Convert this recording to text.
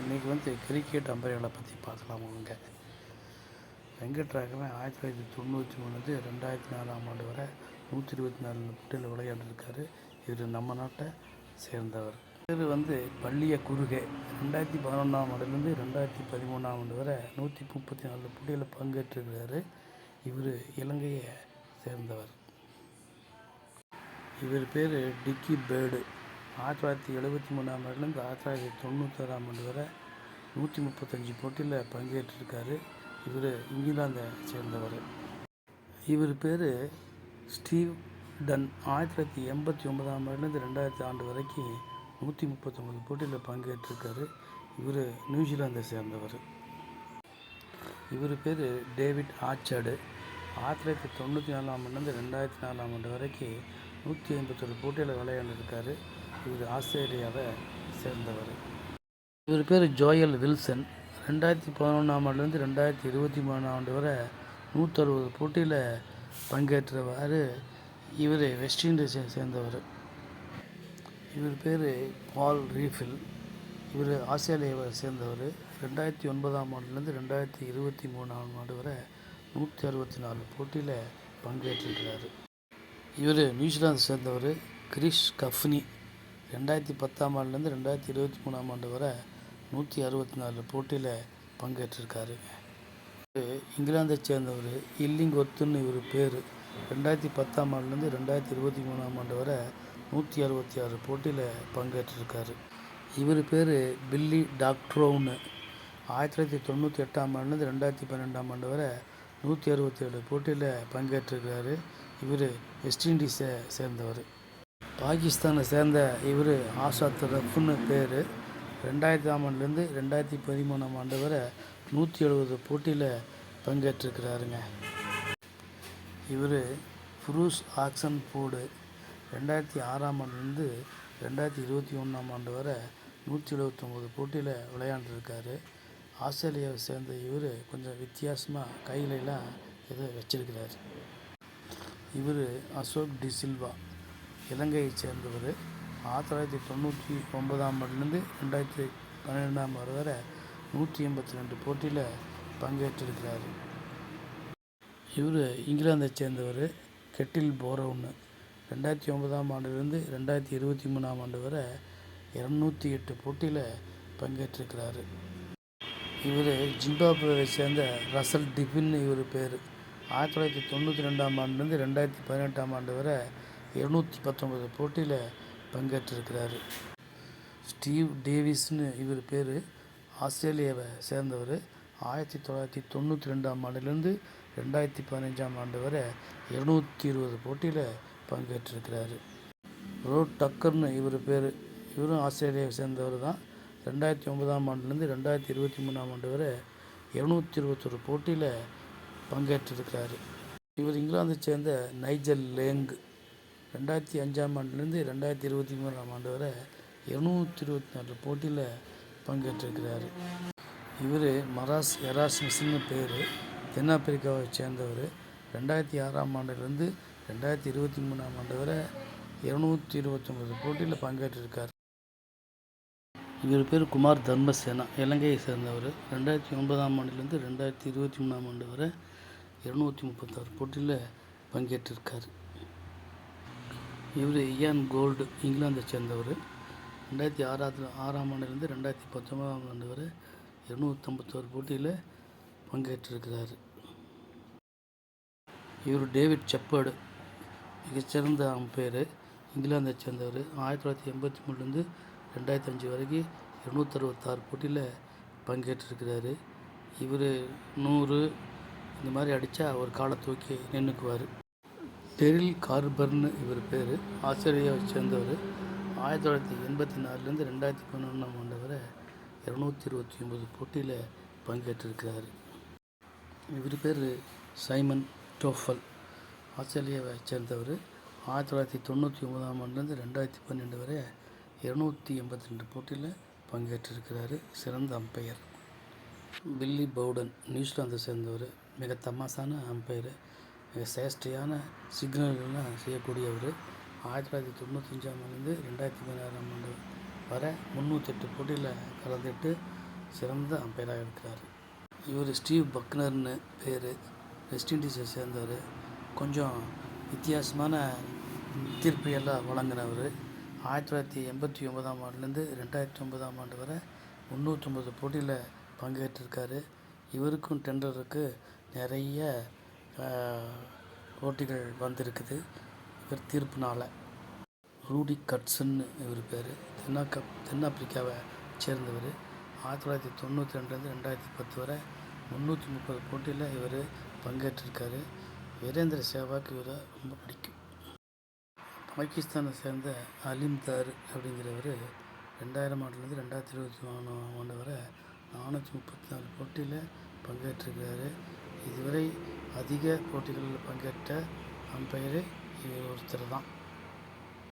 இன்றைக்கி வந்து கிரிக்கெட் அம்பையர்களை பற்றி பார்க்கலாம் அவங்க வெங்கட்ராகவன் ஆயிரத்தி தொள்ளாயிரத்தி தொண்ணூற்றி மூணுலேருந்து ரெண்டாயிரத்தி நாலாம் ஆண்டு வரை நூற்றி இருபத்தி நாலு போட்டியில் விளையாண்டுருக்காரு இவர் நம்ம நாட்டை சேர்ந்தவர். இவர் வந்து பள்ளிய குறுகை ரெண்டாயிரத்தி பதினொன்றாம் ஆண்டுலேருந்து ரெண்டாயிரத்தி பதிமூணாம் ஆண்டு வரை நூற்றி முப்பத்தி நாலு போட்டியில் பங்கேற்றிருக்கிறாரு. இவர் இலங்கையை சேர்ந்தவர். இவர் பேர் டிக்கி பேர்டு. ஆயிரத்தி தொள்ளாயிரத்தி எழுபத்தி மூணாம் ஆண்டுலேருந்து ஆயிரத்தி தொள்ளாயிரத்தி தொண்ணூத்தாறாம் ஆண்டு வரை நூற்றி முப்பத்தஞ்சு போட்டியில் பங்கேற்றிருக்காரு இவர் இங்கிலாந்தை சேர்ந்தவர். இவர் பேர் ஸ்டீவ் டன். ஆயிரத்தி தொள்ளாயிரத்தி எண்பத்தி ஒன்பதாம் ஆண்டுலேருந்து ரெண்டாயிரத்தி ஆண்டு வரைக்கும் நூற்றி முப்பத்தொம்பது போட்டியில் பங்கேற்றிருக்காரு. இவர் நியூசிலாந்தை சேர்ந்தவர். இவர் பேர் டேவிட் ஆச்சாடு ஆயிரத்தி தொள்ளாயிரத்தி தொண்ணூற்றி நாலாம் ஆண்டுலேருந்து ரெண்டாயிரத்தி நாலாம் ஆண்டு வரைக்கும் நூற்றி ஐம்பத்தொரு போட்டியில் விளையாண்டுருக்காரு. இவர் ஆஸ்திரேலியாவை சேர்ந்தவர். இவர் பேர் ஜோயல் வில்சன். ரெண்டாயிரத்தி பதினொன்றாம் ஆண்டுலேருந்து ரெண்டாயிரத்தி இருபத்தி மூணாம் ஆண்டு வரை நூற்றறுபது போட்டியில் பங்கேற்றவாறு இவர் வெஸ்ட் இண்டீஸை சேர்ந்தவர். இவர் பேர் பால் ரீஃபில். இவர் ஆஸ்திரேலியாவை சேர்ந்தவர். ரெண்டாயிரத்தி ஒன்பதாம் ஆண்டுலேருந்து ரெண்டாயிரத்தி இருபத்தி மூணாம் ஆண்டு வரை நூற்றி அறுபத்தி நாலு போட்டியில் பங்கேற்றிருக்கிறார். இவர் நியூசிலாந்து சேர்ந்தவர் கிரிஷ் கஃப்னி. ரெண்டாயிரத்தி பத்தாம் ஆண்டுலேருந்து ரெண்டாயிரத்தி இருபத்தி மூணாம் ஆண்டு வரை நூற்றி அறுபத்தி நாலு போட்டியில் பங்கேற்றிருக்காரு. இங்கிலாந்தை சேர்ந்தவர் இல்லிங் ஒத்துன்னு இவர் பேர். ரெண்டாயிரத்தி பத்தாம் ஆண்டுலேருந்து ரெண்டாயிரத்தி இருபத்தி மூணாம் ஆண்டு வரை நூற்றி அறுபத்தி ஆறு போட்டியில் பங்கேற்றிருக்காரு. இவர் பேர் பில்லி டாக்ட்ரோன்னு. ஆயிரத்தி தொள்ளாயிரத்தி தொண்ணூற்றி எட்டாம் ஆண்டுலேருந்து ரெண்டாயிரத்தி பன்னெண்டாம் ஆண்டு வரை நூற்றி அறுபத்தி ஏழு போட்டியில் பங்கேற்றிருக்காரு இவர் வெஸ்ட் இண்டீஸை சேர்ந்தவர். பாகிஸ்தானை சேர்ந்த இவர் ஆசாத் ரஃப்னு பேர். ரெண்டாயிரத்தாம் ஆண்டுலேருந்து ரெண்டாயிரத்தி பதிமூணாம் ஆண்டு வரை நூற்றி எழுபது போட்டியில் பங்கேற்றிருக்கிறாருங்க. இவர் ஃப்ரூஸ் ஆக்சன் போர்டு ரெண்டாயிரத்தி ஆறாம் ஆண்டுலேருந்து ரெண்டாயிரத்தி இருபத்தி ஒன்றாம் ஆண்டு வரை நூற்றி எழுபத்தொம்போது போட்டியில் விளையாண்டுருக்காரு. ஆஸ்திரேலியாவை சேர்ந்த இவர் கொஞ்சம் வித்தியாசமாக கையிலலாம் இதை வச்சிருக்கிறாரு. இவர் அசோக் டிசில்வா இலங்கையைச் சேர்ந்தவர். ஆயிரத்தி தொள்ளாயிரத்தி தொண்ணூற்றி ஒன்பதாம் ஆண்டுலேருந்து ரெண்டாயிரத்தி பன்னிரெண்டாம் ஆண்டு வரை நூற்றி எண்பத்தி ரெண்டு போட்டியில் பங்கேற்றிருக்கிறார். இவர் இங்கிலாந்தை சேர்ந்தவர். கெட்டில் போரவுன்னு ரெண்டாயிரத்தி ஒன்பதாம் ஆண்டுலேருந்து ரெண்டாயிரத்தி இருபத்தி மூணாம் ஆண்டு வரை இரநூத்தி எட்டு போட்டியில் பங்கேற்றிருக்கிறார். இவர் ஜிம்பாப்வேவை சேர்ந்த ரசல் டிபின் இவர் பேர். ஆயிரத்தி தொள்ளாயிரத்தி தொண்ணூற்றி ரெண்டாம் ஆண்டுலேருந்து ரெண்டாயிரத்தி பதினெட்டாம் ஆண்டு வரை இருநூற்றி பத்தொன்பது போட்டியில் பங்கேற்றிருக்கிறார். ஸ்டீவ் டேவிஸ்னு இவர் பேர். ஆஸ்திரேலியாவை சேர்ந்தவர். ஆயிரத்தி தொள்ளாயிரத்தி தொண்ணூற்றி ரெண்டாம் ஆண்டுலேருந்து ரெண்டாயிரத்தி பதினஞ்சாம் ஆண்டு வரை இருநூற்றி இருபது போட்டியில் பங்கேற்றிருக்கிறார். ரோட் டக்கர்னு இவர் பேர். இவரும் ஆஸ்திரேலியாவை சேர்ந்தவர் தான். ரெண்டாயிரத்தி ஒன்பதாம் ஆண்டுலேருந்து ரெண்டாயிரத்தி இருபத்தி மூணாம் ஆண்டு வரை இருநூற்றி இருபத்தொரு போட்டியில் பங்கேற்றிருக்கிறார். இவர் இங்கிலாந்தை சேர்ந்த நைஜல் லேங்கு. ரெண்டாயிரத்தி அஞ்சாம் ஆண்டுலேருந்து ரெண்டாயிரத்தி இருபத்தி மூணாம் ஆண்டு வரை இருநூற்றி இருபத்தி நாலு போட்டியில் பங்கேற்றிருக்கிறார். இவர் மராஸ் எராஸ்மிஸ்னு பேர். தென்னாப்பிரிக்காவை சேர்ந்தவர். ரெண்டாயிரத்தி ஆறாம் ஆண்டுலேருந்து ரெண்டாயிரத்தி இருபத்தி மூணாம் ஆண்டு வரை இருநூற்றி இருபத்தொம்பது போட்டியில் பங்கேற்றிருக்கார். இவர் பேர் குமார் தர்மசேனா இலங்கையை சேர்ந்தவர். ரெண்டாயிரத்தி ஒன்பதாம் ஆண்டுலேருந்து ரெண்டாயிரத்தி இருபத்தி மூணாம் ஆண்டு வரை இருநூற்றி முப்பத்தாறு போட்டியில் பங்கேற்றிருக்கார். இவர் இயான் கோல்டு இங்கிலாந்தை சேர்ந்தவர். ரெண்டாயிரத்தி ஆறாவது ஆறாம் ஆண்டுலேருந்து ரெண்டாயிரத்தி பத்தொன்பதாம் ஆண்டு வரை இருநூற்றம்பத்தோரு போட்டியில் பங்கேற்றிருக்கிறார். இவர் டேவிட் செப்பர்டு மிகச்சிறந்த அம்பையர் இங்கிலாந்தை சேர்ந்தவர். ஆயிரத்தி தொள்ளாயிரத்தி எண்பத்தி மூணுலேருந்து ரெண்டாயிரத்தி அஞ்சு வரைக்கும் இருநூத்தறுபத்தாறு போட்டியில் பங்கேற்றிருக்கிறாரு. இவர் நூறு இந்த மாதிரி அடித்தா ஒரு காலை தூக்கி நின்றுக்குவார் டெரில் கார்பர்னு இவர் பேர். ஆஸ்திரேலியாவை சேர்ந்தவர். ஆயிரத்தி தொள்ளாயிரத்தி எண்பத்தி நாலுலேருந்து ரெண்டாயிரத்தி பதினொன்றாம் ஆண்டு வரை இரநூத்தி இருபத்தி ஒம்பது போட்டியில் பங்கேற்றிருக்கிறார். இவர் பேர் சைமன் டோஃபல். ஆஸ்திரேலியாவை சேர்ந்தவர். ஆயிரத்தி தொள்ளாயிரத்தி தொண்ணூற்றி ஒன்பதாம் ஆண்டுலேருந்து ரெண்டாயிரத்தி பன்னெண்டு வரை இரநூத்தி எண்பத்தி ரெண்டு போட்டியில் பங்கேற்றிருக்கிறாரு. சிறந்த அம்பையர். பில்லி பவுடன் நியூசிலாந்தை சேர்ந்தவர். மிக தமாசான அம்பையர். மிக சேஷ்டையான சிக்னல்கள்லாம் செய்யக்கூடியவர் ஆயிரத்தி தொள்ளாயிரத்தி தொண்ணூத்தஞ்சாம் ஆண்டுலேருந்து ரெண்டாயிரத்தி பதினாறாம் ஆண்டு வரை முந்நூற்றெட்டு போட்டியில் கலந்துட்டு சிறந்த அம்பையராக இருக்கிறார். இவர் ஸ்டீவ் பக்னர்னு பேர். வெஸ்ட் இண்டீஸை சேர்ந்தவர். கொஞ்சம் வித்தியாசமான தீர்ப்பையெல்லாம் வழங்கினவர். ஆயிரத்தி தொள்ளாயிரத்தி எண்பத்தி ஒன்பதாம் ஆண்டுலேருந்து ரெண்டாயிரத்தி ஒன்பதாம் ஆண்டு வரை முந்நூற்றொம்பது போட்டியில் பங்கேற்றிருக்காரு. இவருக்கும் டெண்டருக்கு நிறைய போட்டிகள் வந்திருக்குது. இவர் தீர்ப்புனால். ரூடி கட்சன்னு இவர் பேர். தென்னாக்க தென்னாப்பிரிக்காவை சேர்ந்தவர். ஆயிரத்தி தொள்ளாயிரத்தி தொண்ணூற்றி ரெண்டுலேருந்து ரெண்டாயிரத்தி பத்து வரை முந்நூற்றி முப்பது போட்டியில் இவர் பங்கேற்றிருக்காரு. வீரேந்திர சேவாக்கு இவரை ரொம்ப பிடிக்கும். பாகிஸ்தானை சேர்ந்த அலிம் தார் அப்படிங்கிறவர் ரெண்டாயிரம் ஆண்டுலேருந்து ரெண்டாயிரத்தி இருபத்தி மூணு ஆண்டு வரை நானூற்றி முப்பத்தி நாலு போட்டியில் பங்கேற்றிருக்கிறாரு இதுவரை அதிக போட்டிகளில் பங்கேற்ற அம்பயரே இவர் ஒருத்தர் தான்.